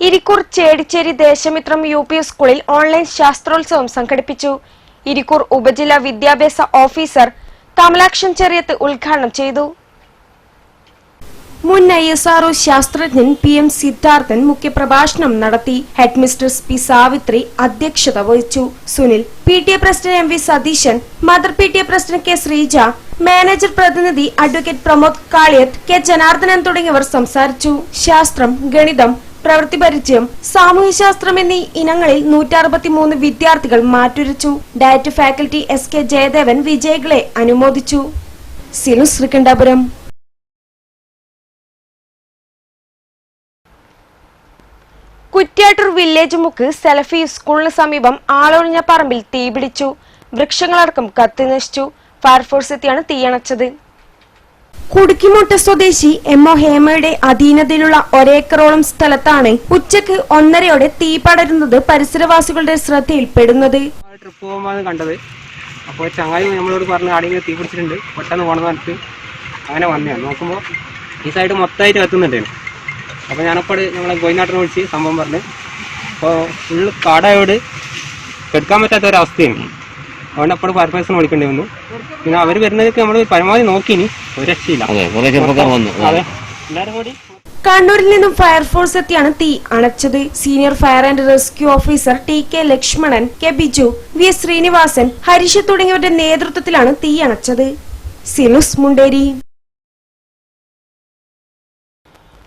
Irikkur Chedicheri Deshamithram U P സ്കൂളിൽ online ശാസ്ത്രോത്സവം സംഘടിപ്പിച്ചു. ഇരിക്കൂർ ഉപജില്ലാ വിദ്യാഭ്യാസ ഓഫീസർ കമലാക്ഷൻ ചെറിയത്ത് ഉദ്ഘാടനം ചെയ്തു. മുൻ ഐ എസ് ആർഒ ശാസ്ത്രജ്ഞൻ പി എം സിദ്ധാർത്ഥൻ മുഖ്യപ്രഭാഷണം നടത്തി. ഹെഡ്മിസ്ട്രസ് പി സാവിത്രി അധ്യക്ഷത വഹിച്ചു. Sunil P T A president M V Satheesan mother P T A president K Sreeja manager പ്രതിനിധി അഡ്വക്കേറ്റ് പ്രമോദ് കാളിയത്ത് കെ ജനാർദ്ദനൻ തുടങ്ങിയവർ സംസാരിച്ചു. ശാസ്ത്രം ഗണിതം പ്രവൃത്തി പരിചയം സാമൂഹ്യശാസ്ത്രം എന്നീ ഇനങ്ങളിൽ നൂറ്ററുപത്തിമൂന്ന് വിദ്യാർത്ഥികൾ മാറ്റുരച്ചു. DIET faculty S K Jayadevan വിജയികളെ അനുമോദിച്ചു. സിനു ശ്രീകണ്ഠാപുരം. കുറ്റ്യാട്ടൂർ വില്ലേജ് മുക്ക് സെലഫി സ്കൂളിന് സമീപം ആളൊഴിഞ്ഞ പറമ്പിൽ തീപിടിച്ചു. വൃക്ഷങ്ങളടക്കം കത്തിനശിച്ചു. ഫയർഫോഴ്സ് എത്തിയാണ് തീയണച്ചത്. കുടുക്കിമുട്ട സ്വദേശി എം ഒ ഹേമയുടെ അധീനതയിലുള്ള ഒരേക്കറോളം സ്ഥലത്താണ് ഉച്ചയ്ക്ക് ഒന്നരയോടെ തീ പടരുന്നത് പരിസരവാസികളുടെ ശ്രദ്ധയിൽപ്പെടുന്നത്. ട്രിപ്പ് പോകുമ്പോൾ കണ്ടത്. അപ്പോൾ ചങ്ങായി നമ്മളോട് പറഞ്ഞ് ആടെങ്കിലും തീ പിടിച്ചിട്ടുണ്ട് പെട്ടെന്ന് പോകണമെന്ന് പറഞ്ഞിട്ട് അങ്ങനെ വന്നതാണ്. നോക്കുമ്പോൾ ഈ സൈഡ് മൊത്തമായിട്ട് കത്തുന്നുണ്ടായിരുന്നു അപ്പോൾ ഞാനപ്പോൾ ഞങ്ങളെ കോയിനാട്ടിനെ വിളിച്ച് സംഭവം പറഞ്ഞ്. അപ്പോൾ ഫുള്ള് കാടായോട് കെടുക്കാൻ പറ്റാത്ത ഒരവസ്ഥയാണ് അതുകൊണ്ട് അപ്പോൾ ഫയർഫോഴ്സിനെ വിളിക്കേണ്ടി വന്നു. പിന്നെ അവർ വരുന്നതൊക്കെ നമ്മൾ പരമാവധി നോക്കിനി ഒരു രക്ഷയില്ല. അതെ കുറെ ചെറുപ്പക്കാർ വന്നു. അതെ. എല്ലാവരും കൂടി? കണ്ണൂരിൽ നിന്നും ഫയർഫോഴ്സ് എത്തിയാണ് തീ അണച്ചത്. Senior fire and rescue officer T K Lakshmanan K Biju V S Srinivasan Harish തുടങ്ങിയവരുടെ നേതൃത്വത്തിലാണ് തീ അണച്ചത്. സിനുസ് മുണ്ടേരി.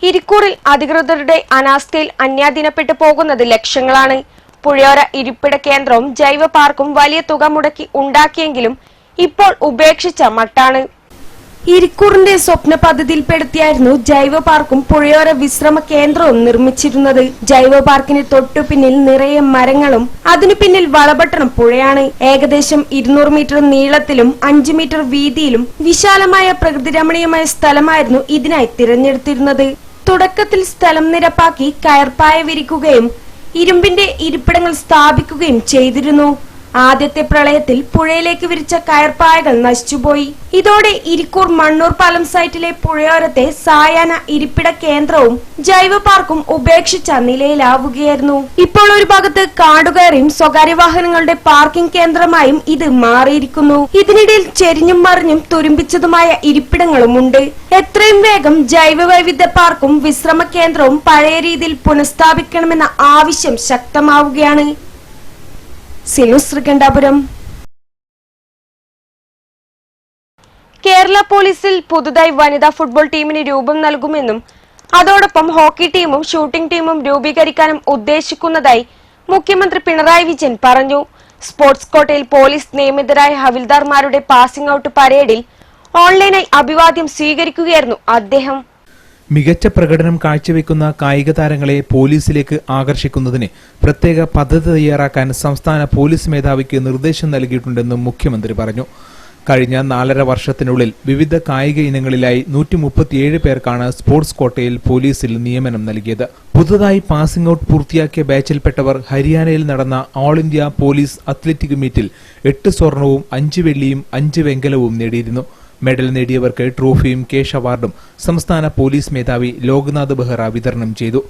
ഇരിക്കൂറിൽ അധികൃതരുടെ അനാസ്ഥയിൽ അന്യാധീനപ്പെട്ടു പോകുന്നത് ലക്ഷങ്ങളാണ്. പുഴയോര ഇരിപ്പിട കേന്ദ്രവും ജൈവ പാർക്കും വലിയ തുക മുടക്കി ഉണ്ടാക്കിയെങ്കിലും ഇപ്പോൾ ഉപേക്ഷിച്ച മട്ടാണ്. ഇരിക്കൂറിന്റെ സ്വപ്ന പദ്ധതിയിൽപ്പെടുത്തിയായിരുന്നു ജൈവ പാർക്കും പുഴയോര വിശ്രമ കേന്ദ്രവും നിർമ്മിച്ചിരുന്നത്. ജൈവ പാർക്കിന് തൊട്ടു പിന്നിൽ നിറയെ മരങ്ങളും അതിനു പിന്നിൽ വളപട്ടണം പുഴയാണ്. ഏകദേശം ഇരുന്നൂറ് മീറ്റർ നീളത്തിലും അഞ്ചു മീറ്റർ വീതിയിലും വിശാലമായ പ്രകൃതിരമണീയമായ സ്ഥലമായിരുന്നു ഇതിനായി തിരഞ്ഞെടുത്തിരുന്നത്. തുടക്കത്തിൽ സ്ഥലം നിരപ്പാക്കി കയർപ്പായ വിരിക്കുകയും ഇരുമ്പിന്റെ ഇരിപ്പിടങ്ങൾ സ്ഥാപിക്കുകയും ചെയ്തിരുന്നു. ആദ്യത്തെ പ്രളയത്തിൽ പുഴയിലേക്ക് വിരിച്ച കയർപ്പായകൾ നശിച്ചുപോയി. ഇതോടെ ഇരിക്കൂർ മണ്ണൂർ പാലം സൈറ്റിലെ പുഴയോരത്തെ സായാഹ്ന ഇരിപ്പിട കേന്ദ്രവും ജൈവ പാർക്കും ഉപേക്ഷിച്ച നിലയിലാവുകയായിരുന്നു. ഇപ്പോൾ ഒരു ഭാഗത്ത് കാടുകയറിയും സ്വകാര്യ വാഹനങ്ങളുടെ പാർക്കിംഗ് കേന്ദ്രമായും ഇത് മാറിയിരിക്കുന്നു. ഇതിനിടയിൽ ചെരിഞ്ഞും മറിഞ്ഞും തുരുമ്പിച്ചതുമായ ഇരിപ്പിടങ്ങളുമുണ്ട്. എത്രയും വേഗം ജൈവ വൈവിധ്യ പാർക്കും വിശ്രമ കേന്ദ്രവും പഴയ രീതിയിൽ പുനഃസ്ഥാപിക്കണമെന്ന ആവശ്യം ശക്തമാവുകയാണ്. ശ്രീകണ്ഠാപുരം. കേരള പോലീസിൽ പുതുതായി വനിതാ ഫുട്ബോൾ ടീമിന് രൂപം നൽകുമെന്നും അതോടൊപ്പം ഹോക്കി ടീമും ഷൂട്ടിംഗ് ടീമും രൂപീകരിക്കാനും ഉദ്ദേശിക്കുന്നതായി മുഖ്യമന്ത്രി പിണറായി വിജയൻ പറഞ്ഞു. സ്പോർട്സ് കോട്ടയിൽ പോലീസ് നിയമിതരായ ഹവിൽദാർമാരുടെ പാസിംഗ് ഔട്ട് പരേഡിൽ ഓൺലൈനായി അഭിവാദ്യം സ്വീകരിക്കുകയായിരുന്നു അദ്ദേഹം. മികച്ച പ്രകടനം കാഴ്ചവെക്കുന്ന കായിക താരങ്ങളെ പോലീസിലേക്ക് ആകർഷിക്കുന്നതിന് പ്രത്യേക പദ്ധതി തയ്യാറാക്കാൻ സംസ്ഥാന പോലീസ് മേധാവിക്ക് നിർദ്ദേശം നൽകിയിട്ടുണ്ടെന്നും മുഖ്യമന്ത്രി പറഞ്ഞു. കഴിഞ്ഞ നാലര വർഷത്തിനുള്ളിൽ വിവിധ കായിക ഇനങ്ങളിലായി നൂറ്റി മുപ്പത്തിയേഴ് പേർക്കാണ് സ്പോർട്സ് കോട്ടയിൽ പോലീസിൽ നിയമനം നൽകിയത്. പുതുതായി പാസിംഗ് ഔട്ട് പൂർത്തിയാക്കിയ ബാച്ചിൽപ്പെട്ടവർ ഹരിയാനയിൽ നടന്ന ഓൾ ഇന്ത്യ പോലീസ് അത്ലറ്റിക് മീറ്റിൽ എട്ട് സ്വർണവും അഞ്ച് വെള്ളിയും അഞ്ച് വെങ്കലവും നേടിയിരുന്നു. മെഡൽ നേടിയവർക്ക് ട്രോഫിയും കേഷ് അവാർഡും സംസ്ഥാന പോലീസ് മേധാവി ലോക്നാഥ് ബെഹ്റ വിതരണം ചെയ്തു.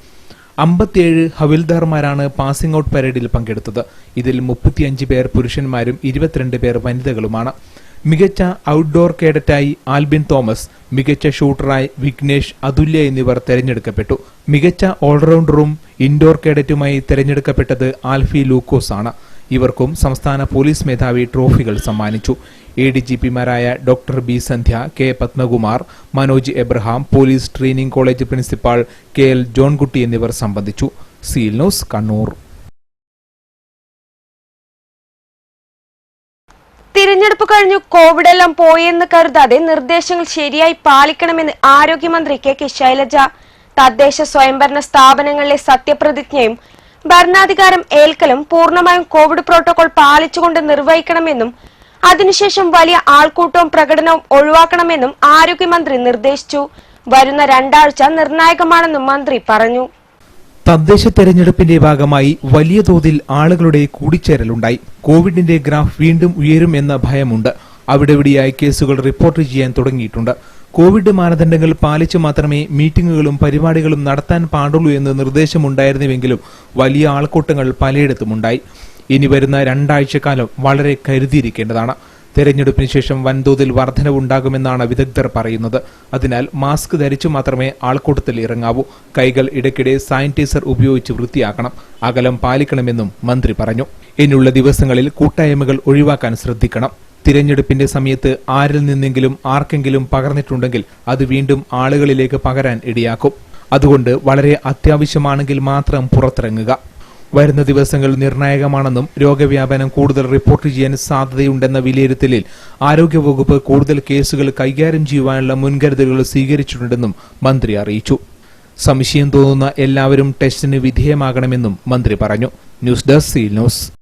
അമ്പത്തിയേഴ് ഹവിൽദാർമാരാണ് പാസിംഗ് ഔട്ട് പരേഡിൽ പങ്കെടുത്തത്. ഇതിൽ മുപ്പത്തിയഞ്ച് പേർ പുരുഷന്മാരും ഇരുപത്തിരണ്ട് പേർ വനിതകളുമാണ്. മികച്ച ഔട്ട്ഡോർ കേഡറ്റായി ആൽബിൻ തോമസ് മികച്ച ഷൂട്ടറായി വിഘ്നേഷ് അതുല്യ എന്നിവർ തെരഞ്ഞെടുക്കപ്പെട്ടു. മികച്ച ഓൾറൗണ്ടറും ഇൻഡോർ കേഡറ്റുമായി തെരഞ്ഞെടുക്കപ്പെട്ടത് ആൽഫി ലൂക്കോസ് ആണ് ഇവർക്കും സംസ്ഥാന പോലീസ് മേധാവി ട്രോഫികൾ സമ്മാനിച്ചു. A D G പിമാരായ doctor B Sandhya K Padmakumar Manoj Abraham police training college principal K L Johnkutty എന്നിവർ സംബന്ധിച്ചു. Seal news Kannur. തിരഞ്ഞെടുപ്പ് കഴിഞ്ഞു. കോവിഡ് എല്ലാം പോയെന്ന് കരുതാതെ നിർദ്ദേശങ്ങൾ ശരിയായി പാലിക്കണമെന്ന് ആരോഗ്യമന്ത്രി കെ കെ ശൈലജ തദ്ദേശ സ്വയംഭരണ സ്ഥാപനങ്ങളിലെ സത്യപ്രതിജ്ഞയും ഭരണാധികാരം ഏൽക്കലും പൂർണമായും കോവിഡ് പ്രോട്ടോകോൾ പാലിച്ചുകൊണ്ട് നിർവഹിക്കണമെന്നും അതിനുശേഷം വലിയ ആൾക്കൂട്ടവും പ്രകടനവും ഒഴിവാക്കണമെന്നും ആരോഗ്യമന്ത്രി നിർദ്ദേശിച്ചു. വരുന്ന രണ്ടാഴ്ച നിർണായകമാണെന്നും മന്ത്രി പറഞ്ഞു. തദ്ദേശ തെരഞ്ഞെടുപ്പിന്റെ ഭാഗമായി വലിയ തോതിൽ ആളുകളുടെ കൂടിച്ചേരലുണ്ടായി. കോവിഡിന്റെ ഗ്രാഫ് വീണ്ടും ഉയരും എന്ന ഭയമുണ്ട്. അവിടെവിടെയായി കേസുകൾ റിപ്പോർട്ട് ചെയ്യാൻ തുടങ്ങിയിട്ടുണ്ട്. കോവിഡ് മാനദണ്ഡങ്ങൾ പാലിച്ചു മാത്രമേ മീറ്റിംഗുകളും പരിപാടികളും നടത്താൻ പാടുള്ളൂ എന്ന് നിർദ്ദേശമുണ്ടായിരുന്നുവെങ്കിലും വലിയ ആൾക്കൂട്ടങ്ങൾ പലയിടത്തുമുണ്ടായി. ഇനി വരുന്ന രണ്ടാഴ്ചക്കാലം വളരെ കരുതിയിരിക്കേണ്ടതാണ്. തെരഞ്ഞെടുപ്പിന് ശേഷം വൻതോതിൽ വർധനവുണ്ടാകുമെന്നാണ് വിദഗ്ധർ പറയുന്നത്. അതിനാൽ മാസ്ക് ധരിച്ചു മാത്രമേ ആൾക്കൂട്ടത്തിൽ ഇറങ്ങാവൂ. കൈകൾ ഇടയ്ക്കിടെ സാനിറ്റൈസർ ഉപയോഗിച്ച് വൃത്തിയാക്കണം. അകലം പാലിക്കണമെന്നും മന്ത്രി പറഞ്ഞു. ഇനിയുള്ള ദിവസങ്ങളിൽ കൂട്ടായ്മകൾ ഒഴിവാക്കാൻ ശ്രദ്ധിക്കണം. തിരഞ്ഞെടുപ്പിന്റെ സമയത്ത് ആരിൽ നിന്നെങ്കിലും ആർക്കെങ്കിലും പകർന്നിട്ടുണ്ടെങ്കിൽ അത് വീണ്ടും ആളുകളിലേക്ക് പകരാൻ ഇടയാക്കും. അതുകൊണ്ട് വളരെ അത്യാവശ്യമാണെങ്കിൽ മാത്രം പുറത്തിറങ്ങുക. വരുന്ന ദിവസങ്ങൾ നിർണായകമാണെന്നും രോഗവ്യാപനം കൂടുതൽ റിപ്പോർട്ട് ചെയ്യാൻ സാധ്യതയുണ്ടെന്ന വിലയിരുത്തലിൽ ആരോഗ്യവകുപ്പ് കൂടുതൽ കേസുകൾ കൈകാര്യം ചെയ്യുവാനുള്ള മുൻകരുതലുകൾ സ്വീകരിച്ചിട്ടുണ്ടെന്നും മന്ത്രി അറിയിച്ചു. സംശയം തോന്നുന്ന എല്ലാവരും ടെസ്റ്റിന് വിധേയമാകണമെന്നും മന്ത്രി പറഞ്ഞു. News desk seal news.